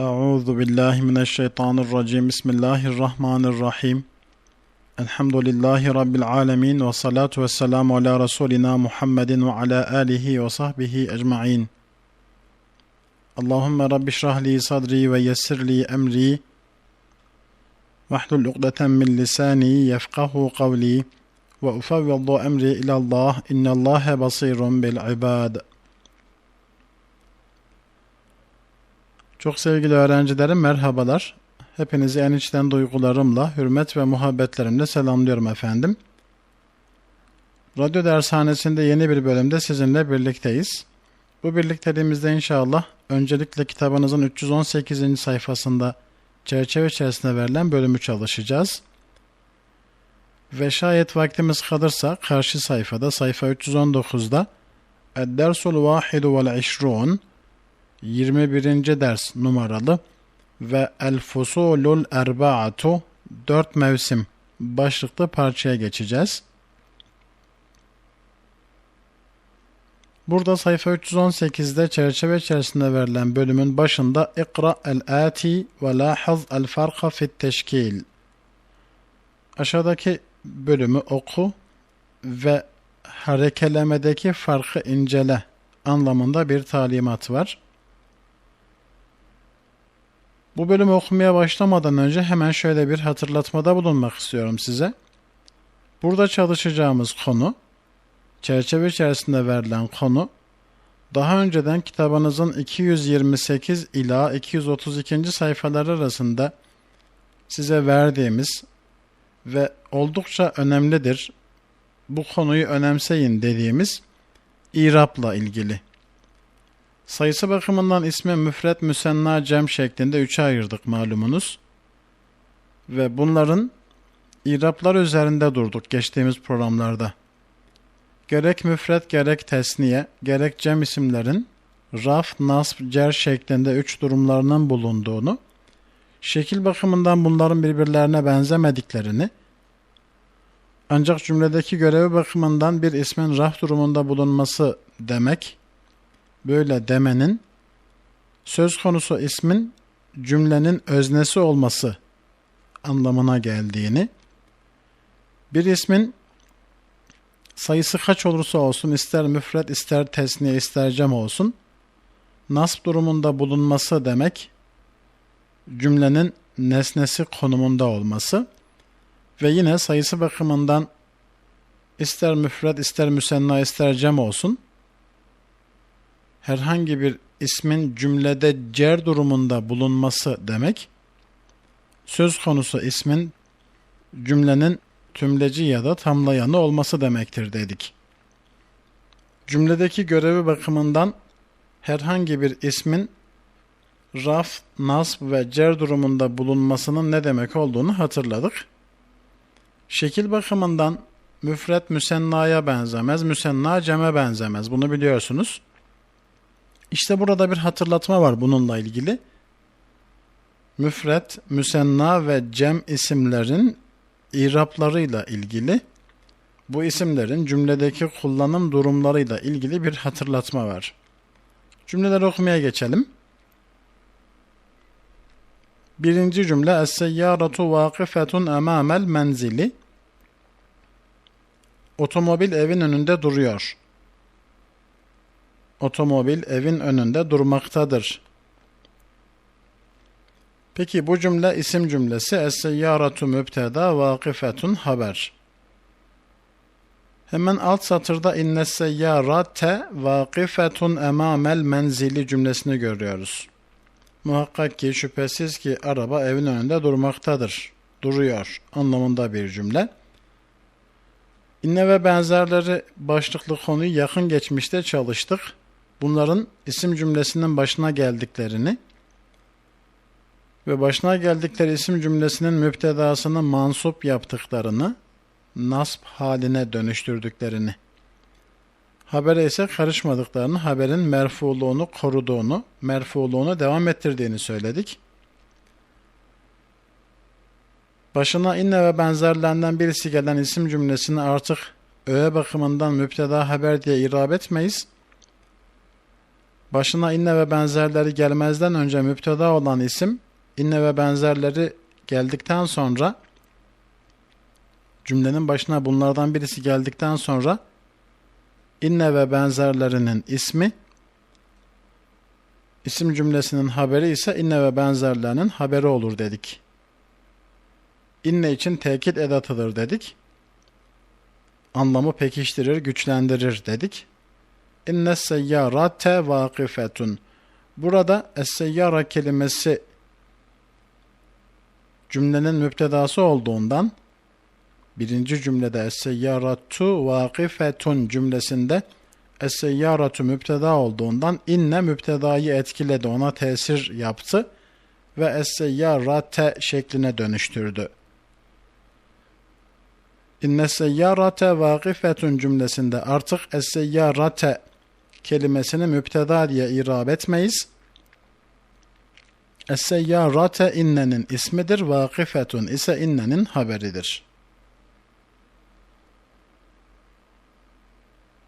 أعوذ بالله من الشيطان الرجيم. بسم الله الرحمن الرحيم. الحمد لله رب العالمين والصلاة والسلام على رسولنا محمد وعلى آله وصحبه أجمعين. اللهم رب اشرح لي صدري ويسر لي أمري. واحلل عقدة من لساني يفقه قولي. وأفوض أمري إلى الله إن الله بصير بالعباد. Çok sevgili öğrencilerim merhabalar. Hepinizi en içten duygularımla, hürmet ve muhabbetlerimle selamlıyorum efendim. Radyo dershanesinde yeni bir bölümde sizinle birlikteyiz. Bu birlikteliğimizde inşallah öncelikle kitabınızın 318. sayfasında çerçeve içerisinde verilen bölümü çalışacağız. Ve şayet vaktimiz kalırsa karşı sayfada sayfa 319'da Ed-Dersul Vahidu vel İşrun 21. ders numaralı ve El Fusulul Erba'atu 4 mevsim başlıklı parçaya geçeceğiz. Burada sayfa 318'de çerçeve içerisinde verilen bölümün başında İkra el-ati ve lahaz el-farka fit teşkil. Aşağıdaki bölümü oku ve harekelemedeki farkı incele anlamında bir talimat var. Bu bölümü okumaya başlamadan önce hemen şöyle bir hatırlatmada bulunmak istiyorum size. Burada çalışacağımız konu, çerçeve içerisinde verilen konu, daha önceden kitabınızın 228 ila 232. sayfalar arasında size verdiğimiz ve oldukça önemlidir, bu konuyu önemseyin dediğimiz İrap'la ilgili. Sayısı bakımından ismi müfret, müsenna, cem şeklinde üçe ayırdık malumunuz. Ve bunların İraplar üzerinde durduk geçtiğimiz programlarda. Gerek müfret, gerek tesniye, gerek cem isimlerin raf, nasb, cer şeklinde üç durumlarının bulunduğunu, şekil bakımından bunların birbirlerine benzemediklerini, ancak cümledeki görevi bakımından bir ismin raf durumunda bulunması demek, böyle demenin söz konusu ismin cümlenin öznesi olması anlamına geldiğini, bir ismin sayısı kaç olursa olsun ister müfret ister tesniye ister cem olsun nasb durumunda bulunması demek cümlenin nesnesi konumunda olması ve yine sayısı bakımından ister müfret ister müsenna ister cem olsun herhangi bir ismin cümlede cer durumunda bulunması demek, söz konusu ismin cümlenin tümleci ya da tamlayanı olması demektir dedik. Cümledeki görevi bakımından herhangi bir ismin raf, nasb ve cer durumunda bulunmasının ne demek olduğunu hatırladık. Şekil bakımından müfret müsennaya benzemez, müsenna ceme benzemez. Bunu biliyorsunuz. İşte burada bir hatırlatma var bununla ilgili. Müfret, müsenna ve cem isimlerin iraplarıyla ilgili bu isimlerin cümledeki kullanım durumlarıyla ilgili bir hatırlatma var. Cümleleri okumaya geçelim. Birinci cümle Es-seyyaratu vakifetun emamel menzili Otomobil evin önünde duruyor otomobil evin önünde durmaktadır. Peki bu cümle isim cümlesi es-seyyaratu mübteda vakifetun haber. Hemen alt satırda inne seyyarate vakifetun emamel menzili cümlesini görüyoruz. Muhakkak ki şüphesiz ki araba evin önünde durmaktadır. Duruyor anlamında bir cümle. İnne ve benzerleri başlıklı konuyu yakın geçmişte çalıştık bunların isim cümlesinin başına geldiklerini ve başına geldikleri isim cümlesinin müptedasını mansup yaptıklarını, nasb haline dönüştürdüklerini, habere ise karışmadıklarını, haberin merfuluğunu koruduğunu, merfuluğunu devam ettirdiğini söyledik. Başına inne ve benzerlerinden birisi gelen isim cümlesini artık öğe bakımından müpteda haber diye irab etmeyiz başına inne ve benzerleri gelmezden önce müpteda olan isim inne ve benzerleri geldikten sonra cümlenin başına bunlardan birisi geldikten sonra inne ve benzerlerinin ismi isim cümlesinin haberi ise inne ve benzerlerinin haberi olur dedik. İnne için tekit edatıdır dedik. Anlamı pekiştirir, güçlendirir dedik. İnne seyyarate vakifetun. Burada es-seyyara kelimesi cümlenin müptedası olduğundan birinci cümlede es-seyyaratu vakifetun cümlesinde es-seyyaratu müpteda olduğundan inne müptedayı etkiledi, ona tesir yaptı ve es-seyyarate şekline dönüştürdü. İnne seyyarate vakifetun cümlesinde artık es-seyyarate kelimesini müpteda diye irab etmeyiz. Es-seyyarate innenin ismidir, vakifetun ise innenin haberidir.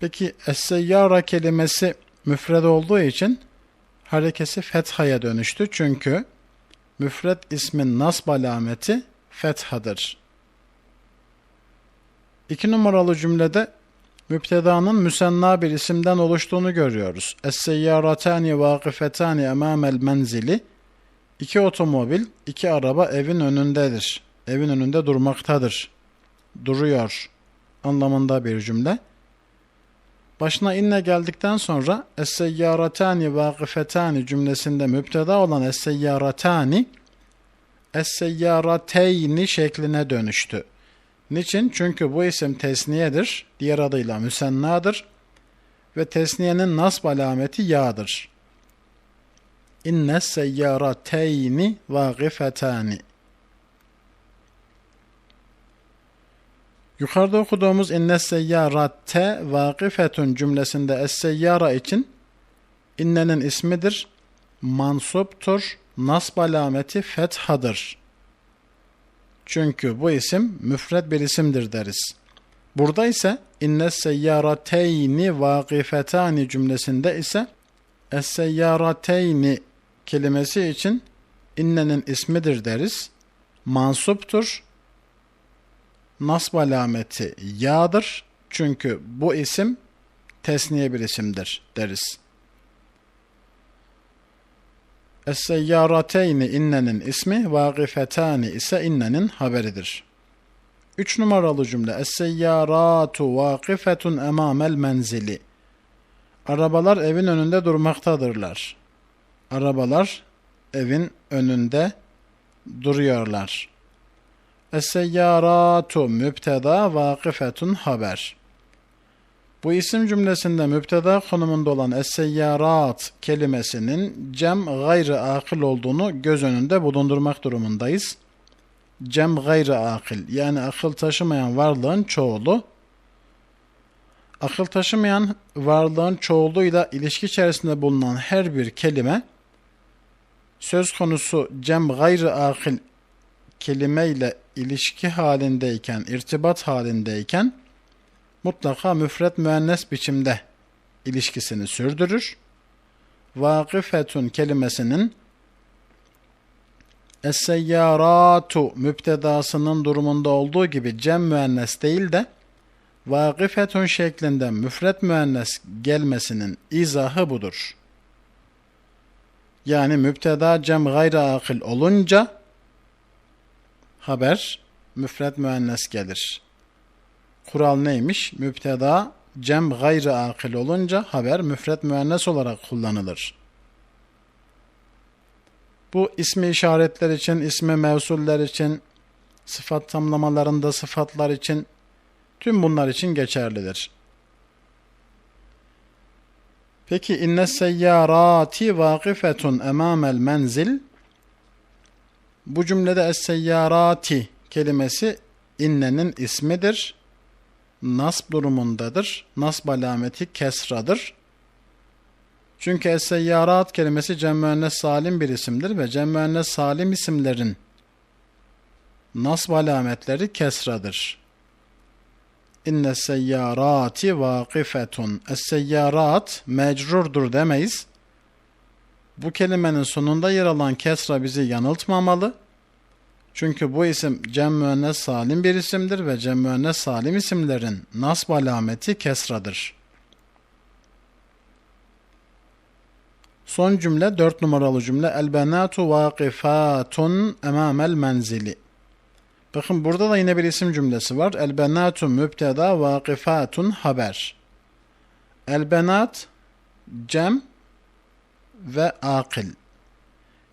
Peki es-seyyara kelimesi müfred olduğu için harekesi fethaya dönüştü. Çünkü müfred ismin nasb alameti fethadır. İki numaralı cümlede müptedanın müsenna bir isimden oluştuğunu görüyoruz. Es-seyyaratani vakifetani emamel menzili İki otomobil, iki araba evin önündedir. Evin önünde durmaktadır. Duruyor anlamında bir cümle. Başına inne geldikten sonra es-seyyaratani vakifetani cümlesinde müpteda olan es-seyyaratani es-seyyarateyni şekline dönüştü. Niçin? Çünkü bu isim tesniyedir, diğer adıyla müsennadır ve tesniyenin nasb alameti yağdır. İnne seyyarateyni vagifetani. Yukarıda okuduğumuz inne seyyarate vakifetun cümlesinde es-seyyara için innenin ismidir, mansuptur, nasb alameti fethadır. Çünkü bu isim müfred bir isimdir deriz. Burada ise inne seyyarateyni vakifetani cümlesinde ise es-seyyarateyni kelimesi için innenin ismidir deriz. Mansuptur. Nasb alameti yağdır. Çünkü bu isim tesniye bir isimdir deriz. Es-seyyarateyni innenin ismi, vakifetani ise innenin haberidir. Üç numaralı cümle Es-seyyaratu vakifetun emamel menzili Arabalar evin önünde durmaktadırlar. Arabalar evin önünde duruyorlar. Es-seyyaratu müpteda vakifetun haber. Bu isim cümlesinde müpteda konumunda olan es-seyyarat kelimesinin cem gayrı akıl olduğunu göz önünde bulundurmak durumundayız. Cem gayrı akıl yani akıl taşımayan varlığın çoğulu. Akıl taşımayan varlığın çoğuluyla ilişki içerisinde bulunan her bir kelime söz konusu cem gayrı akıl kelime ile ilişki halindeyken, irtibat halindeyken mutlaka müfret müennes biçimde ilişkisini sürdürür. Vakifetun kelimesinin Es-seyyaratu müptedasının durumunda olduğu gibi cem müennes değil de vakifetun şeklinde müfret müennes gelmesinin izahı budur. Yani müpteda cem gayri akıl olunca haber müfret müennes gelir. Kural neymiş? Müpteda cem gayri akıl olunca haber müfret müennes olarak kullanılır. Bu ismi işaretler için, ismi mevsuller için, sıfat tamlamalarında sıfatlar için, tüm bunlar için geçerlidir. Peki inne seyyarati vakifetun emamel menzil bu cümlede es-seyyarati kelimesi innenin ismidir. Nasb durumundadır. Nasb alameti kesradır. Çünkü es-seyyarat kelimesi cem müennes salim bir isimdir ve cem müennes salim isimlerin nasb alametleri kesradır. İnne seyyarati vakifetun. Es-seyyarat mecrurdur demeyiz. Bu kelimenin sonunda yer alan kesra bizi yanıltmamalı. Çünkü bu isim cem müennes salim bir isimdir ve cem müennes salim isimlerin nasb alameti kesradır. Son cümle dört numaralı cümle el benatu vakifatun emamel menzili. Bakın burada da yine bir isim cümlesi var. El benatu mübteda vakifatun haber. El benat cem ve akil.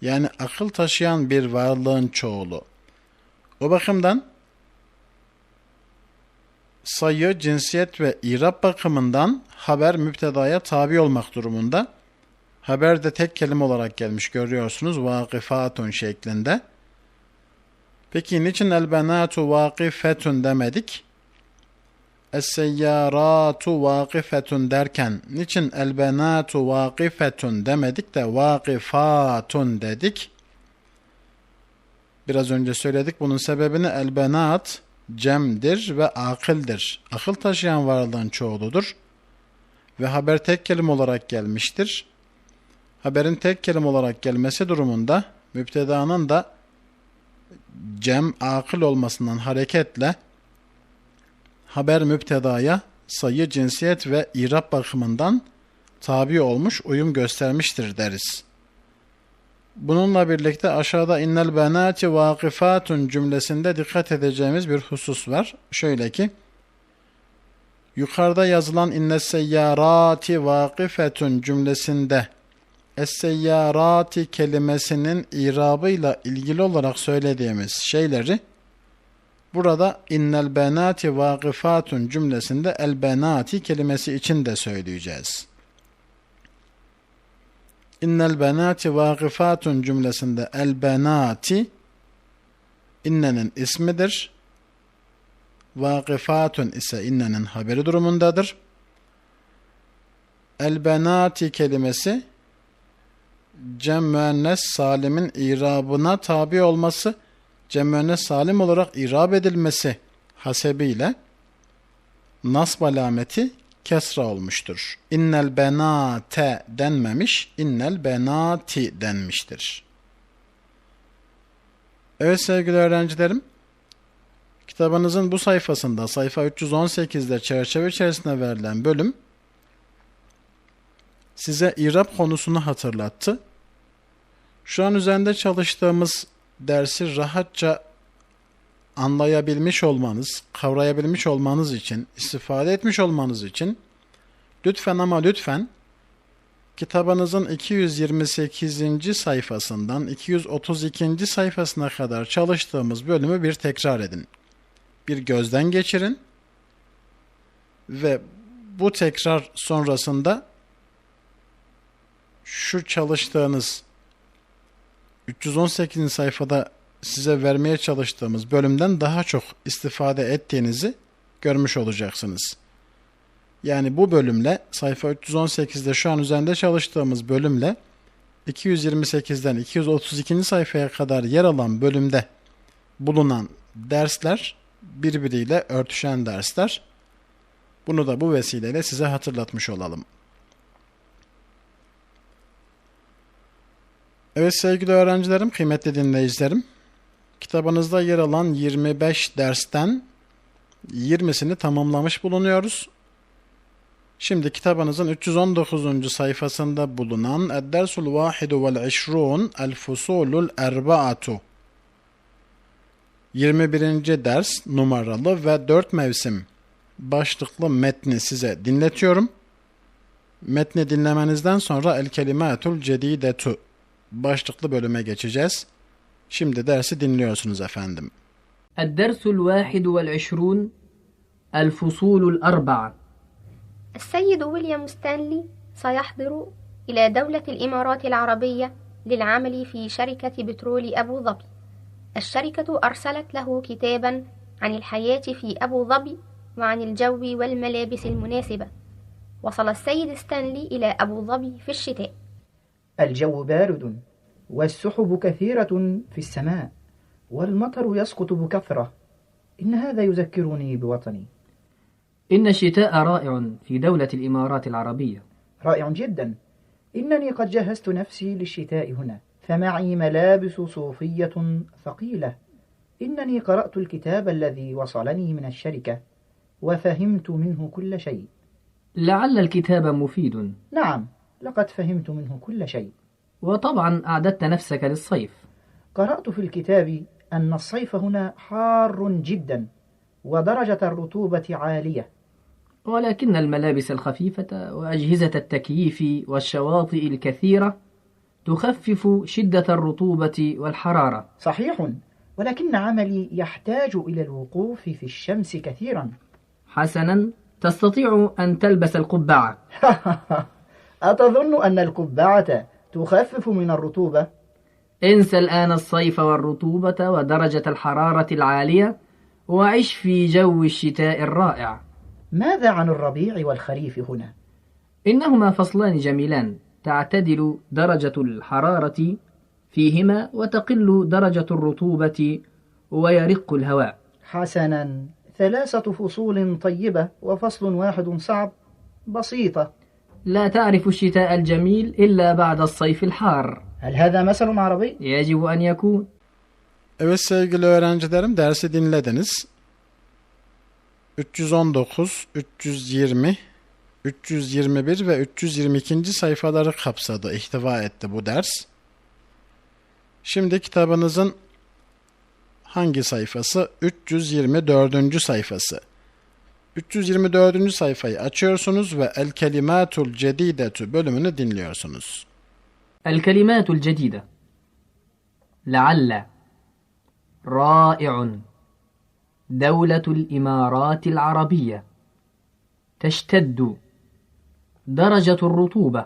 Yani akıl taşıyan bir varlığın çoğulu. O bakımdan sayı, cinsiyet ve irab bakımından haber müptedaya tabi olmak durumunda. Haber de tek kelime olarak gelmiş görüyorsunuz. Vakifatun şeklinde. Peki niçin el benatu vakifetun demedik? Es-seyyaratu vakifetun derken niçin el benatu vakifetun demedik de vakifatun dedik? Biraz önce söyledik bunun sebebini el benat cemdir ve akıldır. Akıl taşıyan varlığın çoğuludur. Ve haber tek kelime olarak gelmiştir. Haberin tek kelime olarak gelmesi durumunda müptedanın da cem akıl olmasından hareketle haber müptedaya sayı, cinsiyet ve irab bakımından tabi olmuş, uyum göstermiştir deriz. Bununla birlikte aşağıda innel benati vakifatun cümlesinde dikkat edeceğimiz bir husus var. Şöyle ki, yukarıda yazılan innes seyyarati vakifetun cümlesinde es-seyyarati kelimesinin irabıyla ilgili olarak söylediğimiz şeyleri burada innel benati vakifatun cümlesinde el benati kelimesi için de söyleyeceğiz. İnnel benati vakifatun cümlesinde el benati innenin ismidir. Vakifatun ise innenin haberi durumundadır. El benati kelimesi cem müennes salimin irabına tabi olması, cem müennes salim olarak irab edilmesi hasebiyle nasb alameti kesra olmuştur. İnnel benate denmemiş, innel benati denmiştir. Evet sevgili öğrencilerim, kitabınızın bu sayfasında, sayfa 318'de çerçeve içerisinde verilen bölüm, size irab konusunu hatırlattı. Şu an üzerinde çalıştığımız dersi rahatça anlayabilmiş olmanız, kavrayabilmiş olmanız için, istifade etmiş olmanız için lütfen ama lütfen kitabınızın 228. sayfasından 232. sayfasına kadar çalıştığımız bölümü bir tekrar edin. Bir gözden geçirin ve bu tekrar sonrasında şu çalıştığınız 318. sayfada size vermeye çalıştığımız bölümden daha çok istifade ettiğinizi görmüş olacaksınız. Yani bu bölümle sayfa 318'de şu an üzerinde çalıştığımız bölümle 228'den 232. sayfaya kadar yer alan bölümde bulunan dersler birbiriyle örtüşen dersler. Bunu da bu vesileyle size hatırlatmış olalım. Evet sevgili öğrencilerim, kıymetli dinleyicilerim. Kitabınızda yer alan 25 dersten 20'sini tamamlamış bulunuyoruz. Şimdi kitabınızın 319. sayfasında bulunan Eddersul Vahidu vel İşrun El Fusulul Erbaatu 21. ders numaralı ve 4 mevsim başlıklı metni size dinletiyorum. Metni dinlemenizden sonra El Kelimatul Cedidetu başlıklı bölüme geçeceğiz. Şimdi dersi dinliyorsunuz efendim. الدرس الواحد والعشرون الفصول الأربعة السيد ويليام ستانلي سيحضر إلى دولة الإمارات العربية للعمل في شركة بترول أبو ظبي. الشركة أرسلت له كتابا عن الحياة في أبو ظبي وعن الجو والملابس المناسبة. وصل السيد ستانلي إلى أبو ظبي في الشتاء. الجو بارد والسحب كثيرة في السماء والمطر يسقط بكثرة. إن هذا يذكرني بوطني. إن الشتاء رائع في دولة الإمارات العربية. رائع جدا. إنني قد جهزت نفسي للشتاء هنا فمعي ملابس صوفية ثقيلة. إنني قرأت الكتاب الذي وصلني من الشركة وفهمت منه كل شيء. لعل الكتاب مفيد. نعم. لقد فهمت منه كل شيء. وطبعا أعددت نفسك للصيف. قرأت في الكتاب أن الصيف هنا حار جدا ودرجة الرطوبة عالية. ولكن الملابس الخفيفة وأجهزة التكييف والشواطئ الكثيرة تخفف شدة الرطوبة والحرارة. صحيح ولكن عملي يحتاج إلى الوقوف في الشمس كثيرا. حسنا تستطيع أن تلبس القبعة. أتظن أن القبعة تخفف من الرطوبة؟ انسى الآن الصيف والرطوبة ودرجة الحرارة العالية وعش في جو الشتاء الرائع ماذا عن الربيع والخريف هنا؟ إنهما فصلان جميلان تعتدل درجة الحرارة فيهما وتقل درجة الرطوبة ويرق الهواء حسنا ثلاثة فصول طيبة وفصل واحد صعب بسيطة لا تعرف الشتاء الجميل إلا بعد الصيف الحار هل هذا مثل عربي؟ يجب أن يكون Evet sevgili öğrencilerim dersi dinlediniz. 319, 320, 321 ve 322. sayfaları kapsadı, ihtiva etti bu ders. Şimdi kitabınızın hangi sayfası? 324. sayfası. 324. sayfayı açıyorsunuz ve El Kelimatul Cedidetü bölümünü dinliyorsunuz. El Kelimatul Cedide Lealle Rai'un Devletul İmaratil Arabiyye Teşteddu Derecetul Rutube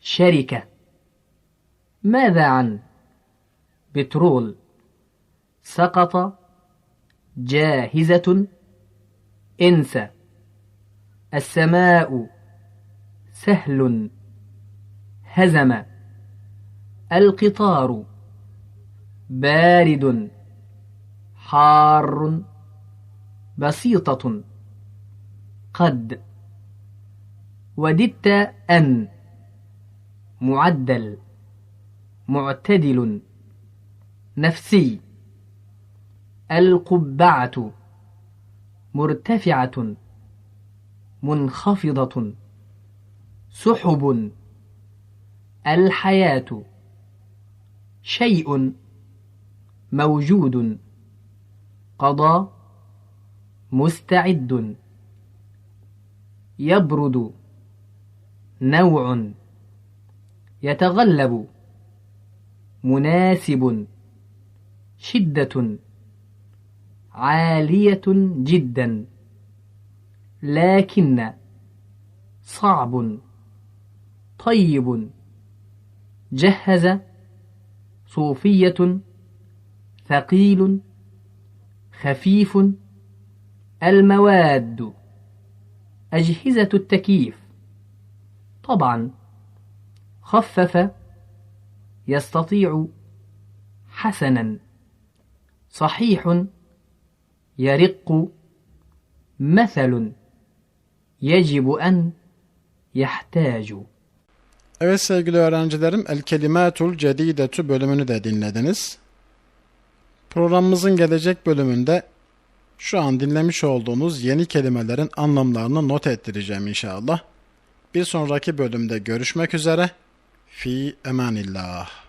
Şerike ماذا عن بترول سقط جاهزة انسى السماء سهل هزم. القطار بارد حار بسيطة. قد. وددت أن. معدل. معتدل. نفسي. القبعة. مرتفعة منخفضة سحب الحياة شيء موجود قضى مستعد يبرد نوع يتغلب مناسب شدة. عالية جدا لكن صعب طيب. جهز صوفية ثقيل خفيف. المواد أجهزة التكييف. طبعا خفف يستطيع حسنا. صحيح. يرق مثل يجب أن يحتاج Evet sevgili öğrencilerim El Kelimatul Cedidetu bölümünü de dinlediniz. Programımızın gelecek bölümünde şu an dinlemiş olduğunuz yeni kelimelerin anlamlarını not ettireceğim inşallah. Bir sonraki bölümde görüşmek üzere. Fi emanillah.